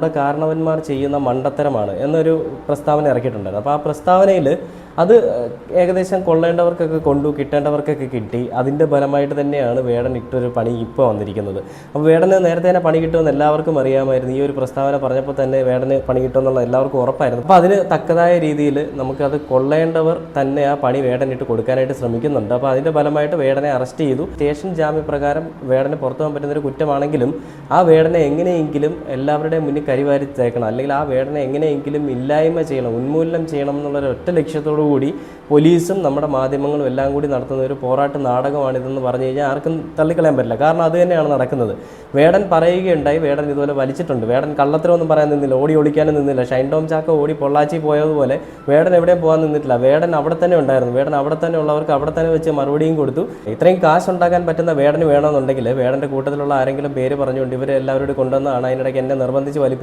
നമ്മുടെ കാരണവന്മാർ ചെയ്യുന്ന മണ്ടത്തരമാണ് എന്നൊരു പ്രസ്താവന ഇറക്കിയിട്ടുണ്ടായിരുന്നു. അപ്പോൾ ആ പ്രസ്താവനയിൽ അത് ഏകദേശം കൊള്ളേണ്ടവർക്കൊക്കെ കൊണ്ടു കിട്ടേണ്ടവർക്കൊക്കെ കിട്ടി. അതിന്റെ ഫലമായിട്ട് തന്നെയാണ് വേടൻ ഇട്ടൊരു പണി ഇപ്പോൾ വന്നിരിക്കുന്നത്. അപ്പോൾ വേടന് നേരത്തെ തന്നെ പണി കിട്ടുമെന്ന് എല്ലാവർക്കും അറിയാമായിരുന്നു. ഈ ഒരു പ്രസ്താവന പറഞ്ഞപ്പോൾ തന്നെ വേടന് പണി കിട്ടുമെന്നുള്ള എല്ലാവർക്കും ഉറപ്പായിരുന്നു. അപ്പോൾ അതിന് തക്കതായ രീതിയിൽ നമുക്കത് കൊള്ളേണ്ടവർ തന്നെ ആ പണി വേടനിട്ട് കൊടുക്കാനായിട്ട് ശ്രമിക്കുന്നുണ്ട്. അപ്പോൾ അതിന്റെ ഫലമായിട്ട് വേടനെ അറസ്റ്റ് ചെയ്തു. സ്റ്റേഷൻ ജാമ്യപ്രകാരം വേടന് പുറത്തു പോകാൻ പറ്റുന്നൊരു കുറ്റമാണെങ്കിലും ആ വേടനെ എങ്ങനെയെങ്കിലും എല്ലാവരുടെയും മുന്നിൽ കരിവാരി തേക്കണം അല്ലെങ്കിൽ ആ വേടനെ എങ്ങനെയെങ്കിലും ഇല്ലായ്മ ചെയ്യണം ഉന്മൂലനം ചെയ്യണം എന്നുള്ള ഒറ്റ ലക്ഷ്യത്തോടു കൂടി പോലീസും നമ്മുടെ മാധ്യമങ്ങളും എല്ലാം കൂടി നടത്തുന്ന ഒരു പോരാട്ട നാടകമാണിതെന്ന് പറഞ്ഞു കഴിഞ്ഞാൽ ആർക്കും തള്ളിക്കളയാൻ പറ്റില്ല. കാരണം അത് തന്നെയാണ് നടക്കുന്നത്. വേടൻ പറയുകയുണ്ടായി വേടൻ ഇതുപോലെ വലിച്ചിട്ടുണ്ട്. വേടൻ കള്ളത്തരമൊന്നും പറയാൻ നിന്നില്ല ഓടി ഒളിക്കാനും നിന്നില്ല. ഷൈൻ ടോം ചാക്ക ഓടി പൊള്ളാച്ചി പോയതുപോലെ വേടൻ എവിടെയും പോകാൻ നിന്നിട്ടില്ല. വേടൻ അവിടെ തന്നെ ഉണ്ടായിരുന്നു. വേടൻ അവിടെ തന്നെ ഉള്ളവർക്ക് അവിടെ തന്നെ വെച്ച് മറുപടിയും കൊടുത്തു. ഇത്രയും കാശ് ഉണ്ടാക്കാൻ പറ്റുന്ന വേടന് വേണമെന്നുണ്ടെങ്കിൽ വേടന്റെ കൂട്ടത്തിലുള്ള ആരെങ്കിലും പേര് പറഞ്ഞുകൊണ്ട് ഇവരെ എല്ലാവരോടും കൊണ്ടുവന്നാണ്. അതിനിടയ്ക്ക് എന്നെ നിർബന്ധിച്ച് വലിപ്പിച്ചു